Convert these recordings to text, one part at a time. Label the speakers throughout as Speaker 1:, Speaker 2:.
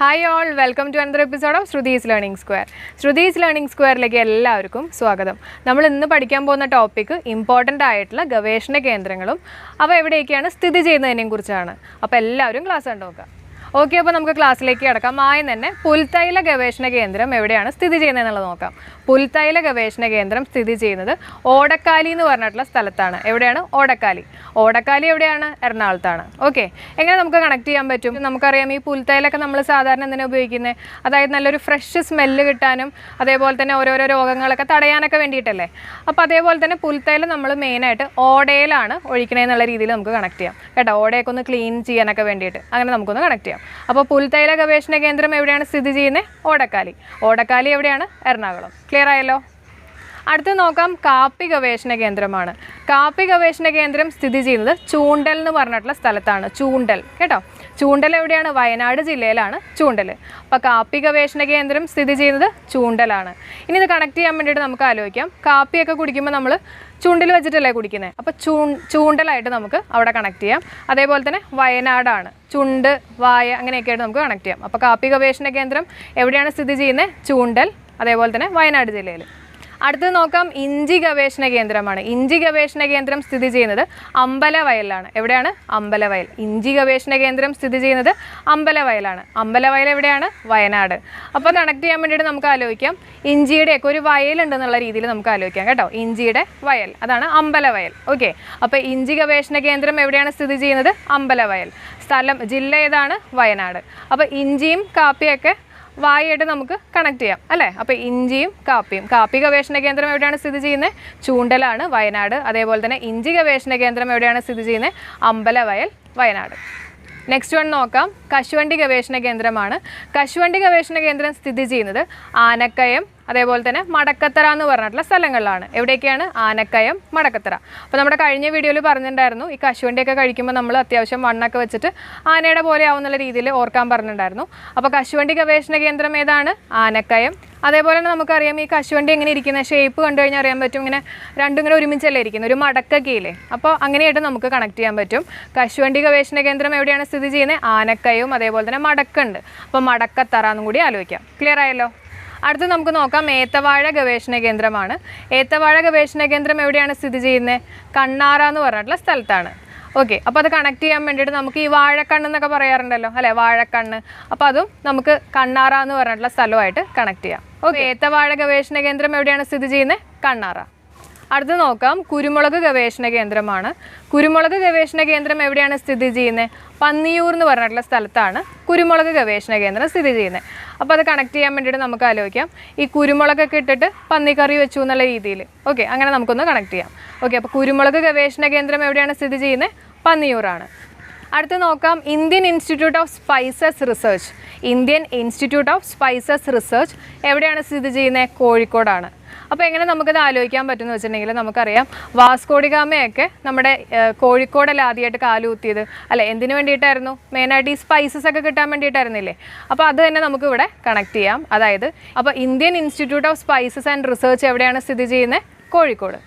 Speaker 1: Hi all welcome to another episode of Shruti's learning square Shruti's learning സ്ക്വയറിലേക്ക് എല്ലാവർക്കും സ്വാഗതം. നമ്മൾ ഇന്ന് പഠിക്കാൻ പോകുന്ന ടോപ്പിക്ക് ഇമ്പോർട്ടന്റ് ആയിട്ടുള്ള ഗവേഷണ കേന്ദ്രങ്ങളും അവ എവിടെയൊക്കെയാണ് സ്ഥിതി ചെയ്യുന്നതിനെയും കുറിച്ചാണ്. അപ്പോൾ എല്ലാവരും ക്ലാസ് കണ്ടു നോക്കാം. ഓക്കെ അപ്പോൾ നമുക്ക് ക്ലാസ്സിലേക്ക് കിടക്കാം. ആദ്യം തന്നെ പുൽത്തൈല ഗവേഷണ കേന്ദ്രം എവിടെയാണ് സ്ഥിതി ചെയ്യുന്നത് എന്നുള്ളത് നോക്കാം. പുൽത്തൈല ഗവേഷണ കേന്ദ്രം സ്ഥിതി ചെയ്യുന്നത് ഓടക്കാലി എന്ന് പറഞ്ഞിട്ടുള്ള സ്ഥലത്താണ്. എവിടെയാണ്? ഓടക്കാലി. ഓടക്കാലി എവിടെയാണ്? എറണാകുളത്താണ്. ഓക്കെ എങ്ങനെ നമുക്ക് കണക്ട് ചെയ്യാൻ പറ്റും? നമുക്കറിയാം ഈ പുൽത്തൈലൊക്കെ നമ്മൾ സാധാരണ എന്തിനാണ് ഉപയോഗിക്കുന്നത് അതായത് നല്ലൊരു ഫ്രഷ് സ്മെല്ല് കിട്ടാനും അതേപോലെ തന്നെ ഓരോരോ രോഗങ്ങളൊക്കെ തടയാനൊക്കെ വേണ്ടിയിട്ടല്ലേ? അപ്പോൾ അതേപോലെ തന്നെ പുൽത്തൈല നമ്മൾ മെയിനായിട്ട് ഓടയിലാണ് ഒഴിക്കണേന്നുള്ള രീതിയിൽ നമുക്ക് കണക്ട് ചെയ്യാം. കേട്ടോ? ഓടയൊക്കെ ഒന്ന് ക്ലീൻ ചെയ്യാനൊക്കെ വേണ്ടിയിട്ട് അങ്ങനെ നമുക്കൊന്ന് കണക്ട് ചെയ്യാം. അപ്പോൾ പുൽത്തൈല ഗവേഷണ കേന്ദ്രം എവിടെയാണ് സ്ഥിതി ചെയ്യുന്നത് ഓടക്കാലി. ഓടക്കാലി എവിടെയാണ്? എറണാകുളം. ക്ലിയർ ആയല്ലോ അടുത്ത് നോക്കാം കാപ്പി ഗവേഷണ കേന്ദ്രമാണ്. കാപ്പി ഗവേഷണ കേന്ദ്രം സ്ഥിതി ചെയ്യുന്നത് ചൂണ്ടൽ എന്ന് പറഞ്ഞിട്ടുള്ള സ്ഥലത്താണ്. ചൂണ്ടൽ കേട്ടോ? ചൂണ്ടൽ എവിടെയാണ്? വയനാട് ജില്ലയിലാണ് ചൂണ്ടൽ. അപ്പോൾ കാപ്പി ഗവേഷണ കേന്ദ്രം സ്ഥിതി ചെയ്യുന്നത് ചൂണ്ടലാണ്. ഇനി ഇത് കണക്ട് ചെയ്യാൻ വേണ്ടിയിട്ട് നമുക്ക് ആലോചിക്കാം. കാപ്പിയൊക്കെ കുടിക്കുമ്പോൾ നമ്മൾ ചൂണ്ടിൽ വെച്ചിട്ടല്ലേ കുടിക്കുന്നത് അപ്പോൾ ചൂ ചൂണ്ടലായിട്ട് നമുക്ക് അവിടെ കണക്ട് ചെയ്യാം. അതേപോലെ തന്നെ വയനാടാണ്. ചുണ്ട് വായ അങ്ങനെയൊക്കെയായിട്ട് നമുക്ക് കണക്ട് ചെയ്യാം. അപ്പോൾ കാപ്പി ഗവേഷണ കേന്ദ്രം എവിടെയാണ് സ്ഥിതി ചെയ്യുന്നത് ചൂണ്ടൽ അതേപോലെ തന്നെ വയനാട് ജില്ലയിൽ അടുത്തത് നോക്കാം ഇഞ്ചി ഗവേഷണ കേന്ദ്രമാണ്. ഇഞ്ചി ഗവേഷണ കേന്ദ്രം സ്ഥിതി ചെയ്യുന്നത് അമ്പലവയലിലാണ് എവിടെയാണ്? അമ്പലവയൽ ഇഞ്ചി ഗവേഷണ കേന്ദ്രം സ്ഥിതി ചെയ്യുന്നത് അമ്പലവയലാണ് അമ്പലവയൽ എവിടെയാണ്? വയനാട്. അപ്പോൾ കണക്ട് ചെയ്യാൻ വേണ്ടിയിട്ട് നമുക്ക് ആലോചിക്കാം. ഇഞ്ചിയുടെയൊക്കെ ഒരു വയലുണ്ടെന്നുള്ള രീതിയിൽ നമുക്ക് ആലോചിക്കാം കേട്ടോ. ഇഞ്ചിയുടെ വയൽ. അതാണ് അമ്പലവയൽ ഓക്കെ. അപ്പോൾ ഇഞ്ചി ഗവേഷണ കേന്ദ്രം എവിടെയാണ് സ്ഥിതി ചെയ്യുന്നത്? അമ്പലവയൽ സ്ഥലം ജില്ല ഏതാണ്? വയനാട്. അപ്പോൾ ഇഞ്ചിയും കാപ്പിയൊക്കെ വായായിട്ട് നമുക്ക് കണക്ട് ചെയ്യാം അല്ലേ? അപ്പോൾ ഇഞ്ചിയും കാപ്പിയും. കാപ്പി ഗവേഷണ കേന്ദ്രം എവിടെയാണ് സ്ഥിതി ചെയ്യുന്നത്? ചൂണ്ടലാണ് വയനാട്. അതേപോലെ തന്നെ ഇഞ്ചി ഗവേഷണ കേന്ദ്രം എവിടെയാണ് സ്ഥിതി ചെയ്യുന്നത്? അമ്പലവയൽ വയനാട്. നെക്സ്റ്റ് വൺ നോക്കാം. കശുവണ്ടി ഗവേഷണ കേന്ദ്രമാണ്. കശുവണ്ടി ഗവേഷണ കേന്ദ്രം സ്ഥിതി ചെയ്യുന്നത് ആനക്കയം അതേപോലെ തന്നെ മടക്കത്തറ എന്ന് പറഞ്ഞിട്ടുള്ള സ്ഥലങ്ങളിലാണ്. എവിടെയൊക്കെയാണ്? ആനക്കയം മടക്കത്തറ. അപ്പോൾ നമ്മുടെ കഴിഞ്ഞ വീഡിയോയിൽ പറഞ്ഞിട്ടുണ്ടായിരുന്നു ഈ കശുവണ്ടിയൊക്കെ കഴിക്കുമ്പോൾ നമ്മൾ അത്യാവശ്യം വണ്ണൊക്കെ വെച്ചിട്ട് ആനയുടെ പോലെ ആവുന്നുള്ള രീതിയിൽ ഓർക്കാൻ പറഞ്ഞിട്ടുണ്ടായിരുന്നു. അപ്പോൾ കശുവണ്ടി ഗവേഷണ കേന്ദ്രം ഏതാണ്? ആനക്കയം. അതേപോലെ തന്നെ നമുക്കറിയാം ഈ കശുവണ്ടി എങ്ങനെ ഇരിക്കുന്ന ഷേപ്പ് കണ്ടു കഴിഞ്ഞാൽ അറിയാൻ പറ്റും. ഇങ്ങനെ രണ്ടും ഇങ്ങനെ ഒരുമിച്ചല്ലേ ഇരിക്കുന്നത്? ഒരു മടക്കൊക്കെ അപ്പോൾ അങ്ങനെയായിട്ട് നമുക്ക് കണക്ട് ചെയ്യാൻ പറ്റും. കശുവണ്ടി ഗവേഷണ കേന്ദ്രം എവിടെയാണ് സ്ഥിതി ചെയ്യുന്നത്? ആനക്കയവും അതേപോലെ തന്നെ മടക്കുണ്ട്. അപ്പോൾ മടക്കത്തറ എന്നും കൂടി ആലോചിക്കാം. ക്ലിയർ ആയല്ലോ? അടുത്ത് നമുക്ക് നോക്കാം. ഏത്തവാഴ ഗവേഷണ കേന്ദ്രമാണ്. ഏത്തവാഴ ഗവേഷണ കേന്ദ്രം എവിടെയാണ് സ്ഥിതി ചെയ്യുന്നത് കണ്ണാറ എന്ന് പറഞ്ഞിട്ടുള്ള സ്ഥലത്താണ്. ഓക്കെ അപ്പോൾ അത് കണക്ട് ചെയ്യാൻ വേണ്ടിയിട്ട് നമുക്ക് ഈ വാഴക്കണ്ണ് എന്നൊക്കെ പറയാറുണ്ടല്ലോ അല്ലേ? വാഴക്കണ്ണ്. അപ്പോൾ അതും നമുക്ക് കണ്ണാറ എന്ന് പറഞ്ഞിട്ടുള്ള സ്ഥലമായിട്ട് കണക്ട് ചെയ്യാം. ഓക്കെ ഏത്തവാഴ ഗവേഷണ കേന്ദ്രം എവിടെയാണ് സ്ഥിതി ചെയ്യുന്നത് കണ്ണാറ. അടുത്ത് നോക്കാം. കുരുമുളക് ഗവേഷണ കേന്ദ്രമാണ്. കുരുമുളക് ഗവേഷണ കേന്ദ്രം എവിടെയാണ് സ്ഥിതി ചെയ്യുന്നത്? പന്നിയൂർ എന്ന് പറഞ്ഞിട്ടുള്ള സ്ഥലത്താണ് കുരുമുളക് ഗവേഷണ കേന്ദ്രം സ്ഥിതി ചെയ്യുന്നത്. അപ്പോൾ അത് കണക്ട് ചെയ്യാൻ വേണ്ടിയിട്ട് നമുക്ക് ആലോചിക്കാം. ഈ കുരുമുളകൊക്കെ ഇട്ടിട്ട് പന്നിക്കറി വെച്ചു എന്നുള്ള രീതിയിൽ ഓക്കെ അങ്ങനെ നമുക്കൊന്ന് കണക്ട് ചെയ്യാം. ഓക്കെ അപ്പോൾ കുരുമുളക് ഗവേഷണ കേന്ദ്രം എവിടെയാണ് സ്ഥിതി ചെയ്യുന്നത്? പന്നിയൂറാണ് അടുത്ത് നോക്കാം. Indian institute of spices research. Indian institute of spices research എവിടെയാണ് സ്ഥിതി ചെയ്യുന്നത്? കോഴിക്കോടാണ്. അപ്പോൾ എങ്ങനെ നമുക്കത് ആലോചിക്കാൻ പറ്റുമെന്ന് വെച്ചിട്ടുണ്ടെങ്കിൽ നമുക്കറിയാം വാസ്കോടികാമയൊക്കെ നമ്മുടെ കോഴിക്കോടല്ല ആദ്യമായിട്ട് കാലുകുത്തിയത് അല്ലെ എന്തിനു വേണ്ടിയിട്ടായിരുന്നു? മെയിനായിട്ട് ഈ സ്പൈസസ് ഒക്കെ കിട്ടാൻ വേണ്ടിയിട്ടായിരുന്നില്ലേ? അപ്പോൾ അത് തന്നെ നമുക്ക് ഇവിടെ കണക്ട് ചെയ്യാം. അതായത് അപ്പോൾ Indian institute of spices and research എവിടെയാണ് സ്ഥിതി ചെയ്യുന്നത്? കോഴിക്കോട്.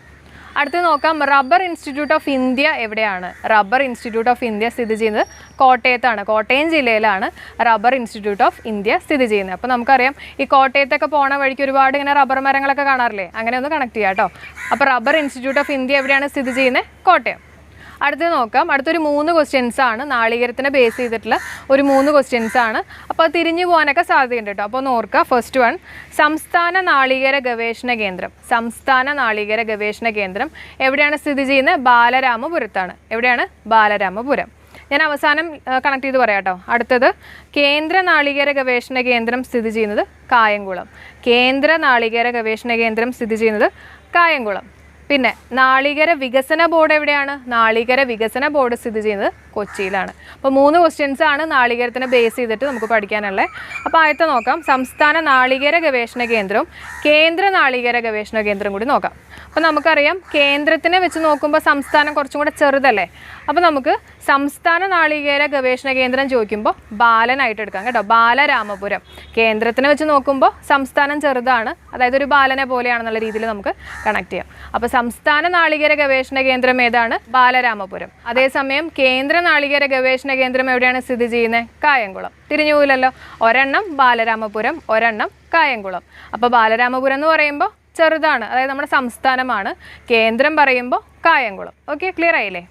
Speaker 1: അടുത്ത് നോക്കാം. റബ്ബർ ഇൻസ്റ്റിറ്റ്യൂട്ട് ഓഫ് ഇന്ത്യ എവിടെയാണ്? റബ്ബർ ഇൻസ്റ്റിറ്റ്യൂട്ട് ഓഫ് ഇന്ത്യ സ്ഥിതി ചെയ്യുന്നത് കോട്ടയത്താണ്. കോട്ടയം ജില്ലയിലാണ് റബ്ബർ ഇൻസ്റ്റിറ്റ്യൂട്ട് ഓഫ് ഇന്ത്യ സ്ഥിതി ചെയ്യുന്നത്. അപ്പോൾ നമുക്കറിയാം ഈ കോട്ടയത്തൊക്കെ പോണ വഴിക്ക് ഒരുപാട് ഇങ്ങനെ റബ്ബർ മരങ്ങളൊക്കെ കാണാറില്ലേ? അങ്ങനെ ഒന്ന് കണക്ട് ചെയ്യാം കേട്ടോ. അപ്പോൾ റബ്ബർ ഇൻസ്റ്റിറ്റ്യൂട്ട് ഓഫ് ഇന്ത്യ എവിടെയാണ് സ്ഥിതി ചെയ്യുന്നത്? കോട്ടയം. അടുത്തത് നോക്കാം. അടുത്തൊരു മൂന്ന് ക്വസ്റ്റ്യൻസ് ആണ് നാളികേരത്തിനെ ബേസ് ചെയ്തിട്ടുള്ള ഒരു മൂന്ന് ക്വസ്റ്റ്യൻസ് ആണ്. അപ്പോൾ തിരിഞ്ഞു പോകാനൊക്കെ സാധ്യതയുണ്ട് കേട്ടോ. അപ്പോൾ ഒന്ന് ഓർക്കുക. ഫസ്റ്റ് വൺ സംസ്ഥാന നാളികേര ഗവേഷണ കേന്ദ്രം. സംസ്ഥാന നാളികേര ഗവേഷണ കേന്ദ്രം എവിടെയാണ് സ്ഥിതി ചെയ്യുന്നത്? ബാലരാമപുരത്താണ്. എവിടെയാണ്? ബാലരാമപുരം. ഞാൻ അവസാനം കണക്ട് ചെയ്ത് പറയാം കേട്ടോ. അടുത്തത് കേന്ദ്ര നാളികേര ഗവേഷണ കേന്ദ്രം സ്ഥിതി ചെയ്യുന്നത് കായംകുളം. കേന്ദ്ര നാളികേര ഗവേഷണ കേന്ദ്രം സ്ഥിതി ചെയ്യുന്നത് കായംകുളം. പിന്നെ നാളികര വികസന ബോർഡ് എവിടെയാണ്? നാളികര വികസന ബോർഡ് സ്ഥിതി ചെയ്യുന്നത് കൊച്ചിയിലാണ്. അപ്പോൾ മൂന്ന് ക്വസ്റ്റ്യൻസ് ആണ് നാളികേരത്തിനെ ബേസ് ചെയ്തിട്ട് നമുക്ക് പഠിക്കാനുള്ളത് അപ്പോൾ ആദ്യത്തെ നോക്കാം. സംസ്ഥാന നാളികേര ഗവേഷണ കേന്ദ്രവും കേന്ദ്ര നാളികേര ഗവേഷണ കേന്ദ്രം കൂടി നോക്കാം. അപ്പോൾ നമുക്കറിയാം കേന്ദ്രത്തിനെ വെച്ച് നോക്കുമ്പോൾ സംസ്ഥാനം കുറച്ചും കൂടെ ചെറുതല്ലേ? അപ്പോൾ നമുക്ക് സംസ്ഥാന നാളികേര ഗവേഷണ കേന്ദ്രം ചോദിക്കുമ്പോൾ ബാലനായിട്ട് എടുക്കാം കേട്ടോ. ബാലരാമപുരം. കേന്ദ്രത്തിനെ വെച്ച് നോക്കുമ്പോൾ സംസ്ഥാനം ചെറുതാണ്. അതായത് ഒരു ബാലനെ പോലെയാണെന്നുള്ള രീതിയിൽ നമുക്ക് കണക്ട് ചെയ്യാം. അപ്പോൾ സംസ്ഥാന നാളികേര ഗവേഷണ കേന്ദ്രം ഏതാണ്? ബാലരാമപുരം. അതേസമയം കേന്ദ്ര നാളികേര ഗവേഷണ കേന്ദ്രം എവിടെയാണ് സ്ഥിതി ചെയ്യുന്നത് കായംകുളം. തിരിഞ്ഞു പോയില്ലല്ലോ ഒരെണ്ണം ബാലരാമപുരം ഒരെണ്ണം കായംകുളം. അപ്പോൾ ബാലരാമപുരം എന്ന് പറയുമ്പോൾ ചെറുതാണ് അതായത് നമ്മുടെ സംസ്ഥാനമാണ്. കേന്ദ്രം പറയുമ്പോൾ കായംകുളം. ഓക്കെ ക്ലിയർ ആയില്ലേ?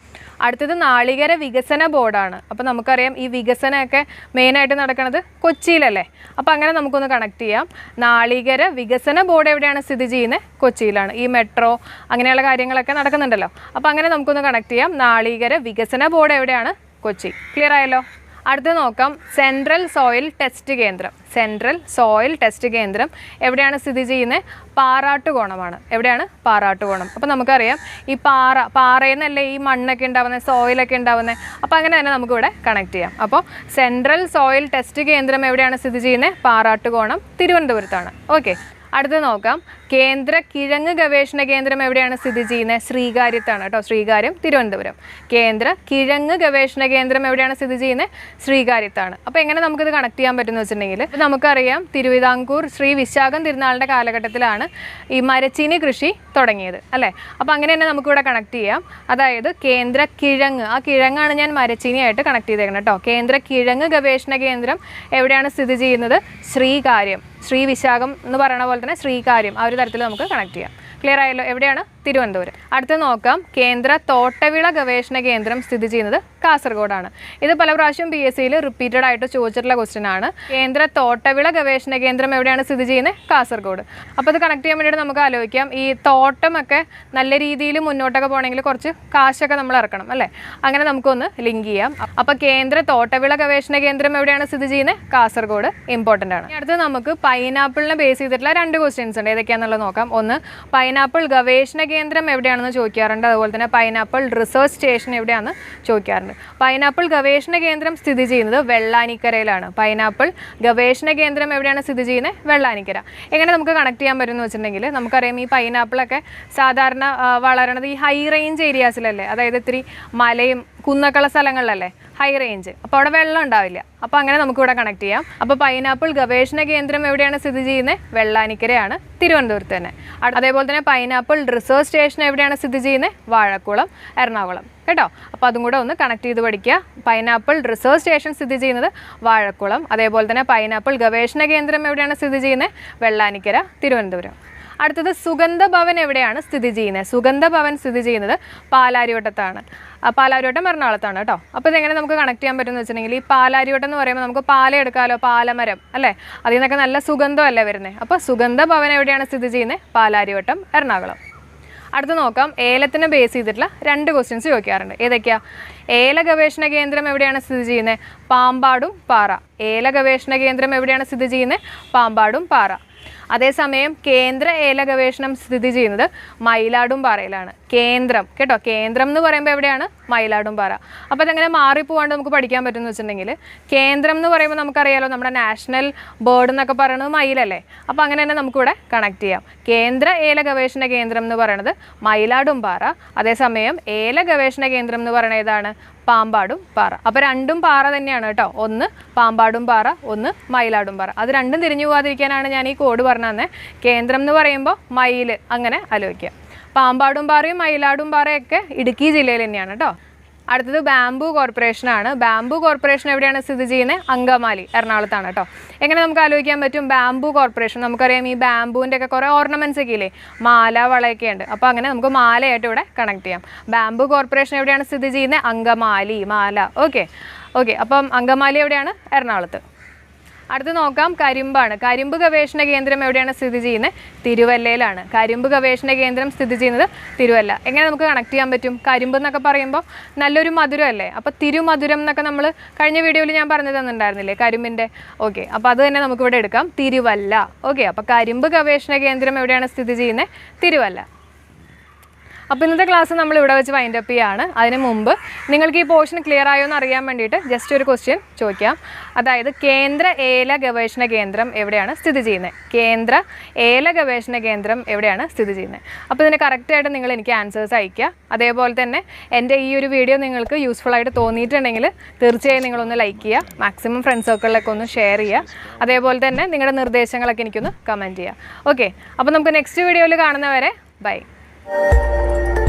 Speaker 1: അടുത്തത് നാളികര വികസന ബോർഡാണ്. അപ്പോൾ നമുക്കറിയാം ഈ വികസനമൊക്കെ മെയിനായിട്ട് നടക്കുന്നത് കൊച്ചിയിലല്ലേ? അപ്പോൾ അങ്ങനെ നമുക്കൊന്ന് കണക്ട് ചെയ്യാം. നാളികര വികസന ബോർഡ് എവിടെയാണ് സ്ഥിതി ചെയ്യുന്നത് കൊച്ചിയിലാണ്. ഈ മെട്രോ അങ്ങനെയുള്ള കാര്യങ്ങളൊക്കെ നടക്കുന്നുണ്ടല്ലോ. അപ്പോൾ അങ്ങനെ നമുക്കൊന്ന് കണക്ട് ചെയ്യാം. നാളികര വികസന ബോർഡ് എവിടെയാണ്? കൊച്ചി. ക്ലിയർ ആയല്ലോ? അടുത്ത് നോക്കാം. സെൻട്രൽ സോയിൽ ടെസ്റ്റ് കേന്ദ്രം. സെൻട്രൽ സോയിൽ ടെസ്റ്റ് കേന്ദ്രം എവിടെയാണ് സ്ഥിതി ചെയ്യുന്നത് പാറാട്ടുകോണമാണ്. എവിടെയാണ്? പാറാട്ടുകോണം. അപ്പോൾ നമുക്കറിയാം ഈ പാറ പാറയിൽ നിന്നല്ലേ ഈ മണ്ണൊക്കെ ഉണ്ടാവുന്നത് സോയിലൊക്കെ ഉണ്ടാവുന്നത് അപ്പോൾ അങ്ങനെ തന്നെ നമുക്കിവിടെ കണക്ട് ചെയ്യാം. അപ്പോൾ സെൻട്രൽ സോയിൽ ടെസ്റ്റ് കേന്ദ്രം എവിടെയാണ് സ്ഥിതി ചെയ്യുന്നത് പാറാട്ടുകോണം തിരുവനന്തപുരത്താണ്. ഓക്കെ അടുത്ത് നോക്കാം. കേന്ദ്ര കിഴങ്ങ് ഗവേഷണ കേന്ദ്രം എവിടെയാണ് സ്ഥിതി ചെയ്യുന്നത്? ശ്രീകാര്യത്താണ് കേട്ടോ. ശ്രീകാര്യം തിരുവനന്തപുരം. കേന്ദ്ര കിഴങ്ങ് ഗവേഷണ കേന്ദ്രം എവിടെയാണ് സ്ഥിതി ചെയ്യുന്നത്? ശ്രീകാര്യത്താണ്. അപ്പോൾ എങ്ങനെ നമുക്കിത് കണക്ട് ചെയ്യാൻ പറ്റുമെന്ന് വെച്ചിട്ടുണ്ടെങ്കിൽ നമുക്കറിയാം തിരുവിതാംകൂർ ശ്രീ വിശാഖം തിരുനാളിന്റെ കാലഘട്ടത്തിലാണ് ഈ മരച്ചീനി കൃഷി തുടങ്ങിയത് അല്ലേ? അപ്പോൾ അങ്ങനെ തന്നെ നമുക്കിവിടെ കണക്ട് ചെയ്യാം. അതായത് കേന്ദ്ര കിഴങ്ങ്. ആ കിഴങ്ങാണ് ഞാൻ മരച്ചീനിയായിട്ട് കണക്ട് ചെയ്തേക്കുന്നത് കേട്ടോ. കേന്ദ്ര കിഴങ്ങ് ഗവേഷണ കേന്ദ്രം എവിടെയാണ് സ്ഥിതി ചെയ്യുന്നത്? ശ്രീകാര്യം. ശ്രീ വിശാഖം എന്ന് പറയുന്ന പോലെ തന്നെ ശ്രീകാര്യം ആ ഒരു തരത്തിൽ നമുക്ക് കണക്ട് ചെയ്യാം. ക്ലിയർ ആയല്ലോ? എവിടെയാണ്? തിരുവനന്തപുരം. അടുത്ത് നോക്കാം. കേന്ദ്ര തോട്ടവിള ഗവേഷണ കേന്ദ്രം സ്ഥിതി ചെയ്യുന്നത് കാസർഗോഡാണ്. ഇത് പല പ്രാവശ്യം പി എസ് സിയിൽ റിപ്പീറ്റഡ് ആയിട്ട് ചോദിച്ചിട്ടുള്ള ക്വസ്റ്റ്യൻ ആണ്. കേന്ദ്ര തോട്ടവിള ഗവേഷണ കേന്ദ്രം എവിടെയാണ് സ്ഥിതി ചെയ്യുന്നത്? കാസർഗോഡ്. അപ്പോൾ ഇത് കണക്ട് ചെയ്യാൻ വേണ്ടിയിട്ട് നമുക്ക് ആലോചിക്കാം. ഈ തോട്ടമൊക്കെ നല്ല രീതിയിൽ മുന്നോട്ടൊക്കെ പോകണമെങ്കിൽ കുറച്ച് കാശൊക്കെ നമ്മൾ ഇറക്കണം അല്ലേ? അങ്ങനെ നമുക്കൊന്ന് ലിങ്ക് ചെയ്യാം. അപ്പോൾ കേന്ദ്ര തോട്ടവിള ഗവേഷണ കേന്ദ്രം എവിടെയാണ് സ്ഥിതി ചെയ്യുന്നത്? കാസർഗോഡ്. ഇമ്പോർട്ടന്റ് ആണ്. അടുത്ത് നമുക്ക് പൈനാപ്പിളിനെ ബേസ് ചെയ്തിട്ടുള്ള രണ്ട് ക്വസ്റ്റ്യൻസ് ഉണ്ട്. ഏതൊക്കെയാണെന്നുള്ളത് നോക്കാം. ഒന്ന് പൈനാപ്പിൾ ഗവേഷണ കേന്ദ്രം എവിടെയാണെന്ന് ചോദിക്കാറുണ്ട്. അതുപോലെ തന്നെ പൈനാപ്പിൾ റിസർച്ച് സ്റ്റേഷൻ എവിടെയാണെന്ന് ചോദിക്കാറുണ്ട്. പൈനാപ്പിൾ ഗവേഷണ കേന്ദ്രം സ്ഥിതി ചെയ്യുന്നത് വെള്ളാനിക്കരയിലാണ്. പൈനാപ്പിൾ ഗവേഷണ കേന്ദ്രം എവിടെയാണ് സ്ഥിതി ചെയ്യുന്നത്? വെള്ളാനിക്കര. എങ്ങനെ നമുക്ക് കണക്ട് ചെയ്യാൻ പറ്റുമെന്ന് വെച്ചിട്ടുണ്ടെങ്കിൽ നമുക്കറിയാം ഈ പൈനാപ്പിളൊക്കെ സാധാരണ വളരണത് ഈ ഹൈ റേഞ്ച് ഏരിയാസിലല്ലേ അതായത് ഇത്തിരി മലയും കുന്നക്കള സ്ഥലങ്ങളിലല്ലേ? ഹൈ റേഞ്ച് അപ്പോൾ അവിടെ വെള്ളം ഉണ്ടാവില്ല. അപ്പോൾ അങ്ങനെ നമുക്കിവിടെ കണക്ട് ചെയ്യാം. അപ്പോൾ പൈനാപ്പിൾ ഗവേഷണ കേന്ദ്രം എവിടെയാണ് സ്ഥിതി ചെയ്യുന്നത് വെള്ളാനിക്കരയാണ് തിരുവനന്തപുരത്ത് തന്നെ. അതേപോലെ തന്നെ പൈനാപ്പിൾ റിസർച്ച് സ്റ്റേഷൻ എവിടെയാണ് സ്ഥിതി ചെയ്യുന്നത് വാഴക്കുളം എറണാകുളം. കേട്ടോ? അപ്പോൾ അതും കൂടെ ഒന്ന് കണക്ട് ചെയ്ത് പഠിക്കുക. പൈനാപ്പിൾ റിസർച്ച് സ്റ്റേഷൻ സ്ഥിതി ചെയ്യുന്നത് വാഴക്കുളം. അതേപോലെ തന്നെ പൈനാപ്പിൾ ഗവേഷണ കേന്ദ്രം എവിടെയാണ് സ്ഥിതി ചെയ്യുന്നത് വെള്ളാനിക്കര തിരുവനന്തപുരം. അടുത്തത് സുഗന്ധ ഭവൻ എവിടെയാണ് സ്ഥിതി ചെയ്യുന്നത്? സുഗന്ധ ഭവൻ സ്ഥിതി ചെയ്യുന്നത് പാലാരിവട്ടത്താണ്. പാലാരിവട്ടം എറണാകുളത്താണ് കേട്ടോ. അപ്പോൾ ഇതെങ്ങനെ നമുക്ക് കണക്ട് ചെയ്യാൻ പറ്റുമെന്ന് വെച്ചിട്ടുണ്ടെങ്കിൽ ഈ പാലാരിവട്ടം എന്ന് പറയുമ്പോൾ നമുക്ക് പാല എടുക്കാമല്ലോ പാലമരം അല്ലേ? അതിൽ നിന്നൊക്കെ നല്ല സുഗന്ധമല്ലേ വരുന്നത്? അപ്പോൾ സുഗന്ധ ഭവൻ എവിടെയാണ് സ്ഥിതി ചെയ്യുന്നത്? പാലാരിവട്ടം എറണാകുളം. അടുത്ത് നോക്കാം. ഏലത്തിനെ ബേസ് ചെയ്തിട്ടുള്ള രണ്ട് ക്വസ്റ്റ്യൻസ് ചോദിക്കാറുണ്ട്. ഏതൊക്കെയാ? ഏല ഗവേഷണ കേന്ദ്രം എവിടെയാണ് സ്ഥിതി ചെയ്യുന്നത്? പാമ്പാടും പാറ. ഏല ഗവേഷണ കേന്ദ്രം എവിടെയാണ് സ്ഥിതി ചെയ്യുന്നത്? പാമ്പാടും പാറ. അതേസമയം കേന്ദ്ര ഏല ഗവേഷണം സ്ഥിതി ചെയ്യുന്നത് മയിലാടുംപാറയിലാണ്. കേന്ദ്രം കേട്ടോ? കേന്ദ്രം എന്ന് പറയുമ്പോൾ എവിടെയാണ്? മയിലാടുംപാറ. അപ്പോൾ അതങ്ങനെ മാറിപ്പോവാണ്ട് നമുക്ക് പഠിക്കാൻ പറ്റുമെന്ന് വെച്ചിട്ടുണ്ടെങ്കിൽ കേന്ദ്രം എന്ന് പറയുമ്പോൾ നമുക്കറിയാലോ നമ്മുടെ നാഷണൽ ബേർഡ് എന്നൊക്കെ പറയുന്നത് മയിലല്ലേ? അപ്പോൾ അങ്ങനെ തന്നെ നമുക്കിവിടെ കണക്ട് ചെയ്യാം. കേന്ദ്ര ഏല ഗവേഷണ കേന്ദ്രം എന്ന് പറയുന്നത് മയിലാടുംപാറ. അതേസമയം ഏല ഗവേഷണ കേന്ദ്രം എന്ന് പറയുന്നത് ഏതാണ്? പാമ്പാടും പാറ അപ്പോൾ രണ്ടും പാറ തന്നെയാണ് കേട്ടോ. ഒന്ന് പാമ്പാടും പാറ ഒന്ന് മയിലാടും പാറ അത് രണ്ടും തിരിഞ്ഞു പോകാതിരിക്കാനാണ് ഞാൻ ഈ കോഡ് പറഞ്ഞു തന്നെ കേന്ദ്രം എന്ന് പറയുമ്പോൾ മയിൽ അങ്ങനെ ആലോചിക്കുക. പാമ്പാടും പാറയും മയിലാടും പാറയൊക്കെ ഇടുക്കി ജില്ലയിൽ തന്നെയാണ് കേട്ടോ അടുത്തത് ബാംബു കോർപ്പറേഷനാണ് ബാംബു കോർപ്പറേഷൻ എവിടെയാണ് സ്ഥിതി ചെയ്യുന്നത്? അങ്കമാലി എറണാകുളത്താണ് കേട്ടോ എങ്ങനെ നമുക്ക് ആലോചിക്കാൻ പറ്റും? Bamboo corporation. നമുക്കറിയാം ഈ ബാംബുവിന്റെ ഒക്കെ കുറേ ഓർണമെന്റ്സ് ഒക്കെ ഇല്ലേ? മാല വളയൊക്കെ ഉണ്ട്. അപ്പോൾ അങ്ങനെ നമുക്ക് മാലയായിട്ട് ഇവിടെ കണക്ട് ചെയ്യാം. ബാംബു കോർപ്പറേഷൻ എവിടെയാണ് സ്ഥിതി ചെയ്യുന്നത്? അങ്കമാലി മാല. ഓക്കെ. ഓക്കെ. അപ്പം അങ്കമാലി എവിടെയാണ്? എറണാകുളത്ത്. അടുത്ത് നോക്കാം. കരിമ്പാണ്. കരിമ്പ് ഗവേഷണ കേന്ദ്രം എവിടെയാണ് സ്ഥിതി ചെയ്യുന്നത്? തിരുവല്ലയിലാണ്. കരിമ്പ് ഗവേഷണ കേന്ദ്രം സ്ഥിതി ചെയ്യുന്നത് തിരുവല്ല. എങ്ങനെ നമുക്ക് കണക്ട് ചെയ്യാൻ പറ്റും? കരിമ്പ് എന്നൊക്കെ പറയുമ്പോൾ നല്ലൊരു മധുരം അല്ലേ? അപ്പോൾ തിരുമധുരം എന്നൊക്കെ നമ്മൾ കഴിഞ്ഞ വീഡിയോയിൽ ഞാൻ പറഞ്ഞു തന്നിട്ടുണ്ടായിരുന്നില്ലേ? കരിമ്പിന്റെ ഓക്കെ അപ്പോൾ അത് തന്നെ നമുക്കിവിടെ എടുക്കാം. തിരുവല്ല. ഓക്കെ അപ്പോൾ കരിമ്പ് ഗവേഷണ കേന്ദ്രം എവിടെയാണ് സ്ഥിതി ചെയ്യുന്നത്? തിരുവല്ല. അപ്പോൾ ഇന്നത്തെ ക്ലാസ് നമ്മൾ ഇവിടെ വെച്ച് വൈൻഡ് അപ്പ് ചെയ്യാണ്. അതിന് മുമ്പ് നിങ്ങൾക്ക് ഈ പോർഷൻ ക്ലിയർ ആയോ എന്ന് അറിയാൻ വേണ്ടിയിട്ട് ജസ്റ്റ് ഒരു ക്വസ്റ്റ്യൻ ചോദിക്കാം. അതായത് കേന്ദ്ര ഏല ഗവേഷണ കേന്ദ്രം എവിടെയാണ് സ്ഥിതി ചെയ്യുന്നത് കേന്ദ്ര ഏല ഗവേഷണ കേന്ദ്രം എവിടെയാണ് സ്ഥിതി ചെയ്യുന്നത് അപ്പോൾ ഇതിന് കറക്റ്റായിട്ട് നിങ്ങൾ എനിക്ക് ആൻസേഴ്സ് അയയ്ക്കുക. അതേപോലെ തന്നെ എന്റെ ഈ ഒരു വീഡിയോ നിങ്ങൾക്ക് യൂസ്ഫുൾ ആയിട്ട് തോന്നിയിട്ടുണ്ടെങ്കിൽ തീർച്ചയായും നിങ്ങളൊന്ന് ലൈക്ക് ചെയ്യുക. മാക്സിമം ഫ്രണ്ട്സ് സർക്കിളിലൊക്കെ ഒന്ന് ഷെയർ ചെയ്യുക. അതേപോലെ തന്നെ നിങ്ങളുടെ നിർദ്ദേശങ്ങളൊക്കെ എനിക്കൊന്ന് കമന്റ് ചെയ്യുക. ഓക്കെ അപ്പോൾ നമുക്ക് നെക്സ്റ്റ് വീഡിയോയിൽ കാണുന്നവരെ ബൈ Música